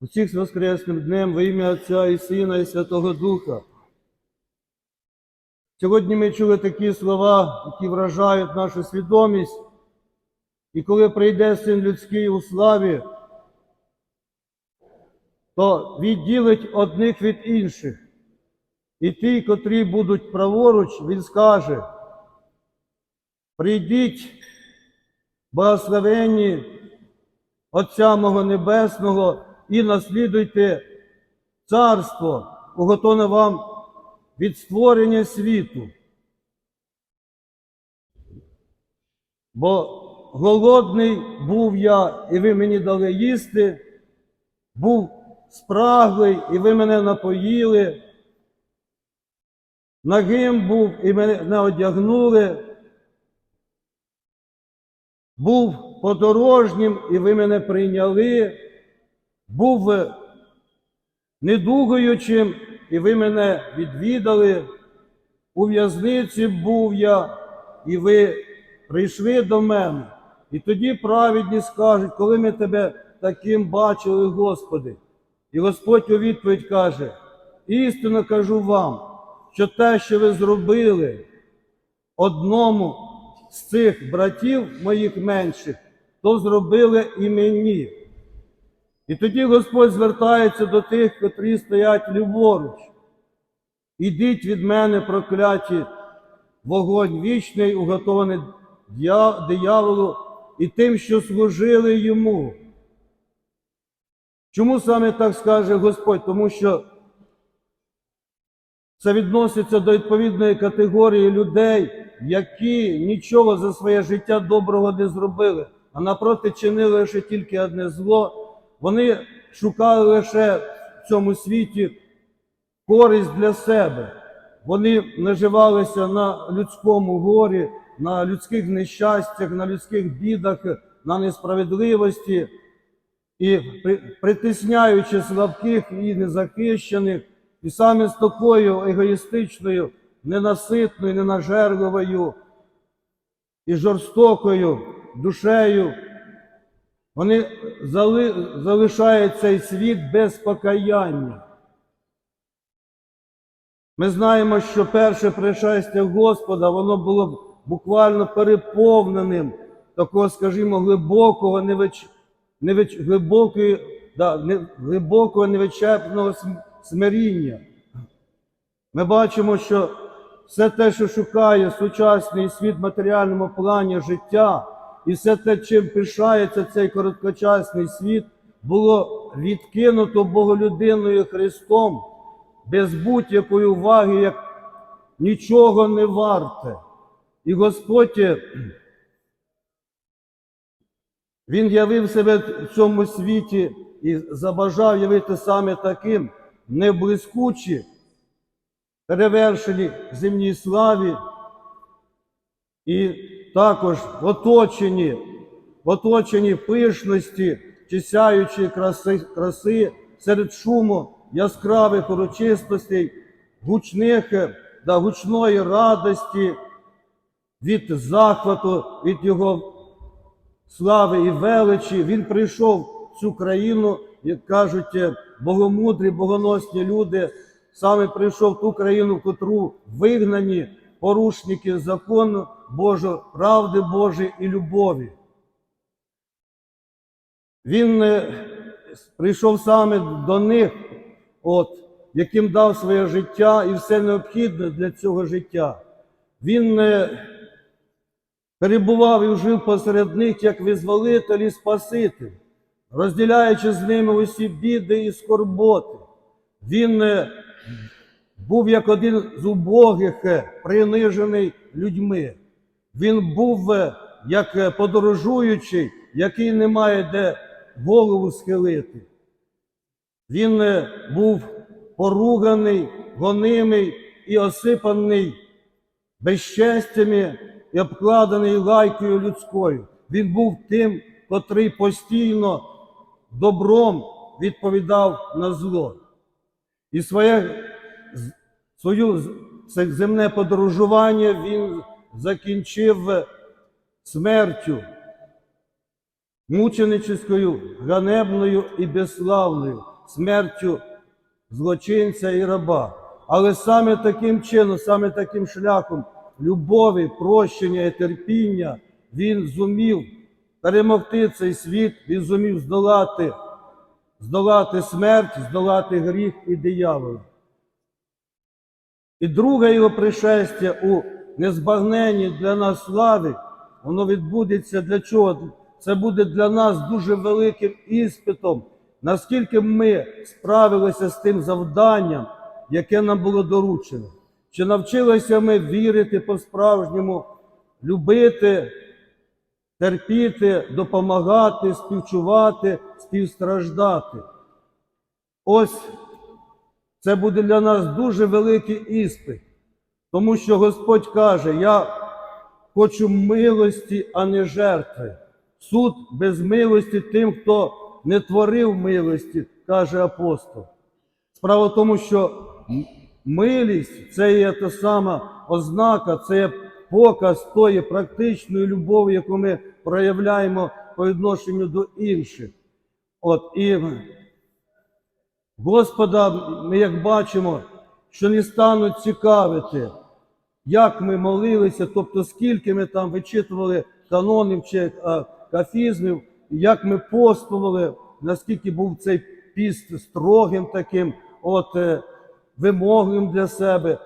Усіх з Воскресним днем во ім'я Отця і Сина, і Святого Духа. Сьогодні ми чули такі слова, які вражають нашу свідомість. І коли прийде син людський у славі, то відділить одних від інших. І ті, котрі будуть праворуч, він скаже: прийдіть, благословенні Отця мого Небесного, і наслідуйте царство, уготоване вам від створення світу. Бо голодний був я, і ви мені дали їсти, був спраглий, і ви мене напоїли. Нагим був і мене не одягнули. Був подорожнім, і ви мене прийняли. Був недугуючим, і ви мене відвідали. У в'язниці був я, і ви прийшли до мене. І тоді праведні скажуть, коли ми тебе таким бачили, Господи. І Господь у відповідь каже: істинно кажу вам, що те, що ви зробили одному з цих братів моїх менших, то зробили і мені. І тоді Господь звертається до тих, котрі стоять ліворуч. Ідіть від мене, прокляті, вогонь вічний, уготований дияволу і тим, що служили йому. Чому саме так скаже Господь? Тому що це відноситься до відповідної категорії людей, які нічого за своє життя доброго не зробили, а напроти чинили лише тільки одне зло. Вони шукали лише в цьому світі користь для себе. Вони наживалися на людському горі, на людських нещастях, на людських бідах, на несправедливості і притисняючи слабких і незахищених, і саме з такою егоїстичною, ненаситною, ненажерливою і жорстокою душею, вони зали, залишають цей світ без покаяння. Ми знаємо, що перше пришестя Господа, воно було буквально переповненим такого, скажімо, глибокого, невич... Невич... глибокої, да, не... глибокого невичерпного смиріння. Ми бачимо, що все те, що шукає сучасний світ в матеріальному плані життя, і все те, чим пишається цей короткочасний світ, було відкинуто Боголюдиною Христом без будь-якої уваги, як нічого не варте. І Господь, е, Він явив себе в цьому світі і забажав явити саме таким, не блискучі, перевершені земній славі, і також в оточенні пишності, чи краси, краси серед шуму яскравих урочистостей, гучних да гучної радості від захвату, від його слави і величі. Він прийшов в цю країну, як кажуть е, богомудрі, богоносні люди, саме прийшов в ту країну, в котру вигнані порушники закону Божого, правди Божої і любові. Він е, прийшов саме до них, от, яким дав своє життя і все необхідне для цього життя. Він е, перебував і жив посеред них як визволитель і спаситель, розділяючи з ними усі біди і скорботи. Він е, був як один з убогих, е, принижений людьми. Він був е, як е, подорожуючий, який не має де голову схилити. Він був поруганий, гонимий і осипаний безчестями і обкладений лайкою людською. Він був тим, котрий постійно добром відповідав на зло. І своє, це земне подорожування він закінчив смертю, мученическою, ганебною і безславною. смертю злочинця і раба. Але саме таким чином, саме таким шляхом любові, прощення і терпіння він зумів перемогти цей світ, він зумів здолати, здолати смерть, здолати гріх і диявола. І друге його пришестя у незбагненні для нас слави, воно відбудеться для чого? Це буде для нас дуже великим іспитом, наскільки ми справилися з тим завданням, яке нам було доручено. Чи навчилися ми вірити по-справжньому, любити, терпіти, допомагати, співчувати, співстраждати? Ось це буде для нас дуже великий іспит, тому що Господь каже: Я хочу милості, а не жертви. Суд без милості тим, хто не творив милості, каже апостол. Справа в тому, що милість це є та сама ознака, це є показ тої практичної любові, яку ми проявляємо по відношенню до інших. От і Господа, ми як бачимо, що не стануть цікавити, як ми молилися, тобто скільки ми там вичитували канонів чи кафізмів, як ми постували, наскільки був цей піст строгим таким, от е, вимогливим для себе,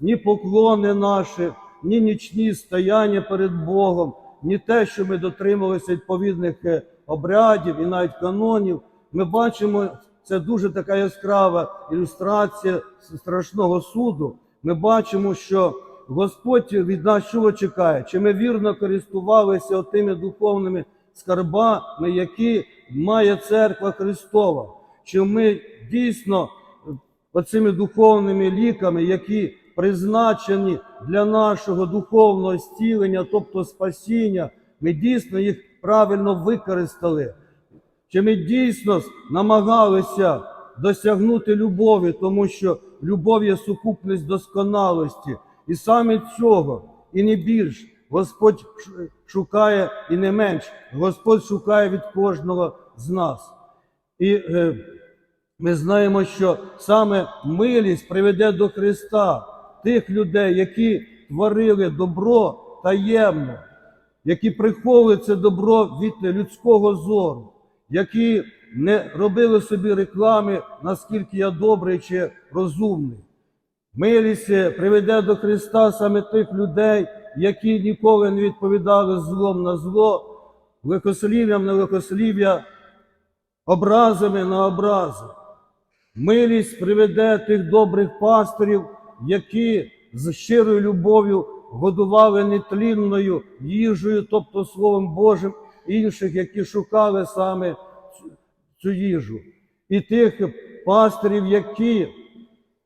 ні поклони наші, ні нічні стояння перед Богом, ні те, що ми дотрималися відповідних е, обрядів і навіть канонів. Ми бачимо, це дуже така яскрава ілюстрація страшного суду. Ми бачимо, що Господь від нас чого чекає? Чи ми вірно користувалися тими духовними скарбами, які має церква Христова? Чи ми дійсно оцими духовними ліками, які призначені для нашого духовного стілення, тобто спасіння, ми дійсно їх правильно використали? Чи ми дійсно намагалися досягнути любові, тому що любов є сукупність досконалості, і саме цього, і не більш, Господь шукає і не менш, Господь шукає від кожного з нас. І е, ми знаємо, що саме милість приведе до Христа тих людей, які творили добро таємно, які приховували це добро від людського зору, які не робили собі реклами, наскільки я добрий чи розумний. Милість приведе до Христа саме тих людей, які ніколи не відповідали злом на зло, лихослів'ям на лихослів'я, образами на образи. Милість приведе тих добрих пасторів, які з щирою любов'ю годували нетлінною їжею, тобто Словом Божим, інших, які шукали саме цю- їжу. І тих пасторів, які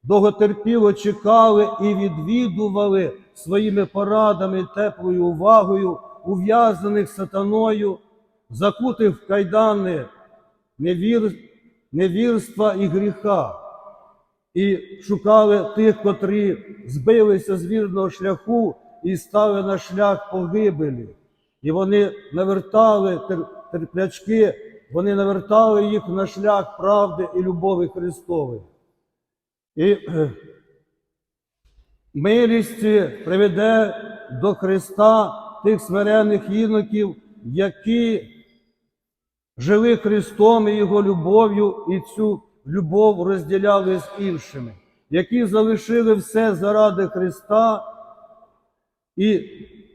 довготерпіло чекали і відвідували своїми порадами, теплою увагою ув'язаних сатаною, закутих в кайдани невір, невірства і гріха, і шукали тих, котрі збилися з вірного шляху і стали на шлях погибелі. І вони навертали терплячки, вони навертали їх на шлях правди і любові Христової. І милість приведе до Христа тих смирених іноків, які жили Христом і Його любов'ю, і цю любов розділяли з іншими, які залишили все заради Христа і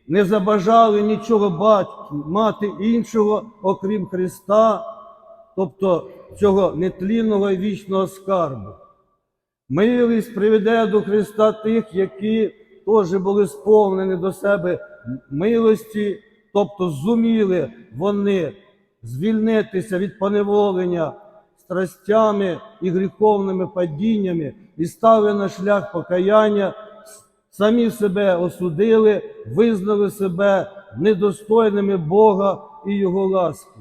не забажали нічого бать- мати іншого, окрім Христа, тобто цього нетлінного і вічного скарбу. Милість приведе до Христа тих, які теж були сповнені до себе милості, тобто зуміли вони звільнитися від поневолення страстями і гріховними падіннями і стали на шлях покаяння, самі себе осудили, визнали себе недостойними Бога і Його ласки.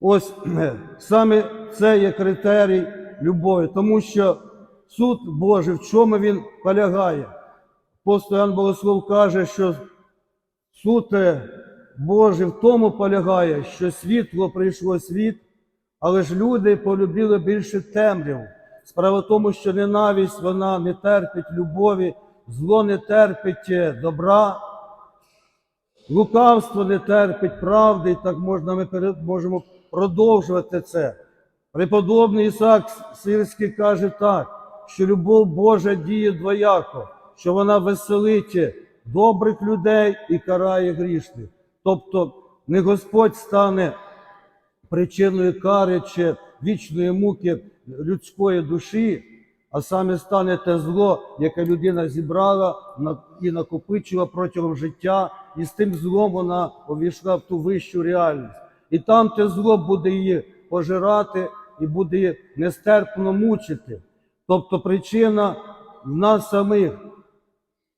Ось саме це є критерій любові, тому що суд Божий, в чому він полягає? Апостол Ян Богослов каже, що суд е, Божий в тому полягає, що світло прийшло світ, Але ж люди полюбили більше темряву. Справа в тому, що ненависть вона не терпить любові, зло не терпить е, добра, лукавство не терпить правди, і так можна, ми пере- можемо продовжувати це. Преподобний Ісаак Сирський каже так, що любов Божа діє двояко, що вона веселить добрих людей і карає грішних. Тобто не Господь стане причиною кари чи вічної муки людської душі, а саме стане те зло, яке людина зібрала і накопичила протягом життя, і з тим злом вона увійшла в ту вищу реальність. І там те зло буде її пожирати і буде її нестерпно мучити. Тобто причина в нас самих.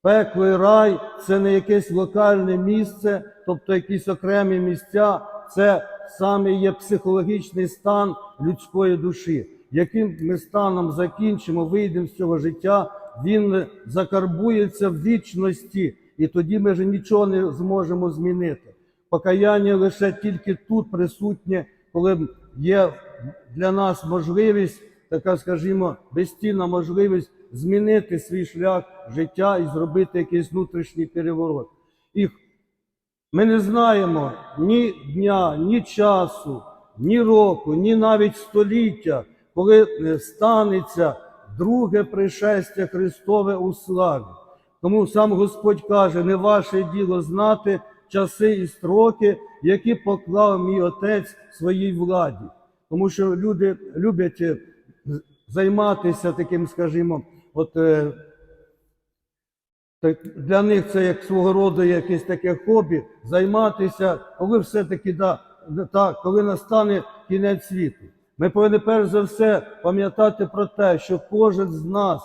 Пекло і рай це не якесь локальне місце, тобто якісь окремі місця, це саме є психологічний стан людської душі. Яким ми станом закінчимо, вийдемо з цього життя, він закарбується в вічності, і тоді ми вже нічого не зможемо змінити. Покаяння лише тільки тут присутнє, коли є для нас можливість, така, скажімо, безцінна можливість змінити свій шлях життя і зробити якийсь внутрішній переворот. І ми не знаємо ні дня, ні часу, ні року, ні навіть століття, коли е, станеться друге пришестя Христове у славі. Тому сам Господь каже, не ваше діло знати часи і строки, які поклав мій Отець своїй владі. Тому що люди люблять е, займатися таким, скажімо, от е, так для них це як свого роду якесь таке хобі, займатися, коли все-таки да, так, коли настане кінець світу. Ми повинні перш за все пам'ятати про те, що кожен з нас,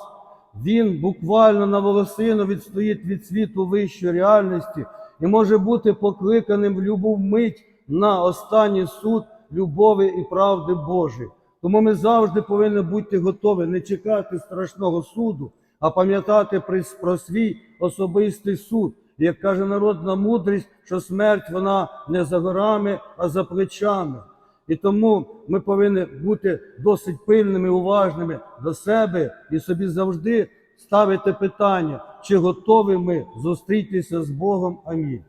він буквально на волосину відстоїть від світу вищої реальності і може бути покликаним в любу мить на останній суд любові і правди Божої. Тому ми завжди повинні бути готові не чекати страшного суду, а пам'ятати про свій особистий суд. Як каже народна мудрість, що смерть вона не за горами, а за плечами. І тому ми повинні бути досить пильними, уважними до себе і собі завжди ставити питання, чи готові ми зустрітися з Богом. Амінь.